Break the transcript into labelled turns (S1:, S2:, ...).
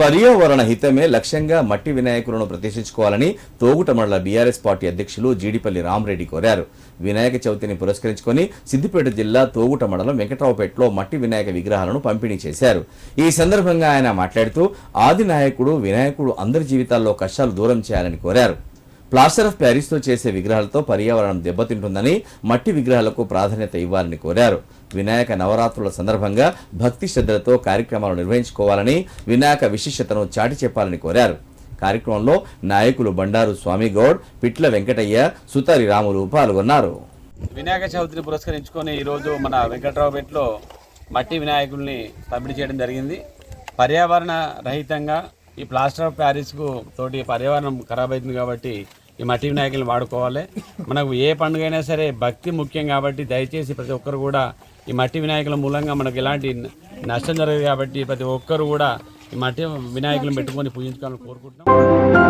S1: పర్యావరణ హితమే లక్ష్యంగా మట్టి వినాయకులను ప్రతిష్ఠించుకోవాలని తోగుట మండల బీఆర్ఎస్ పార్టీ అధ్యక్షులు జీడిపల్లి రామరెడ్డి కోరారు. వినాయక చవితిని పురస్కరించుకొని సిద్దిపేట జిల్లా తోగుట మండలం వెంకట్రావుపేటలో మట్టి వినాయక విగ్రహాలను పంపిణీ చేశారు. ఈ సందర్భంగా ఆయన మాట్లాడుతూ ఆది నాయకుడు వినాయకుడు అందరి జీవితాల్లో కష్టాలు దూరం చేయాలని కోరారు. ప్లాస్టర్ ఆఫ్ ప్యారిస్తో చేసే విగ్రహాలతో పర్యావరణం దెబ్బతింటుందని మట్టి విగ్రహాలకు ప్రాధాన్యత ఇవ్వాలని కోరారు. వినాయక నవరాత్రుల సందర్భంగా భక్తి శ్రద్ధలతో కార్యక్రమాలు నిర్వహించుకోవాలని వినాయక విశిష్టతను చాటి చెప్పాలని కోరారు. కార్యక్రమంలో నాయకులు బండారు స్వామిగౌడ్ పిట్ల వెంకటయ్య సుతారి రాములు పాల్గొన్నారు.
S2: వినాయక చవితిని పురస్కరించుకొని ఈరోజు మన వెంకట్రావుపేటలో మట్టి వినాయకుల్ని పంపిణీ చేయడం జరిగింది. పర్యావరణ రహితంగా ఈ ప్లాస్టర్ ఆఫ్ ప్యారిస్కు తోటి పర్యావరణం ఖరాబ్ అవుతుంది కాబట్టి ఈ మట్టి వినాయకుల్ని వాడుకోవాలి. మనకు ఏ పండుగ అయినా సరే భక్తి ముఖ్యం కాబట్టి దయచేసి ప్రతి ఒక్కరు కూడా ఈ మట్టి వినాయకుల మూలంగా మనకు ఎలాంటి నష్టం జరగదు కాబట్టి ప్రతి ఒక్కరు కూడా ఈ మట్టి వినాయకులను పెట్టుకొని పూజించుకోవాలని కోరుకుంటున్నాం.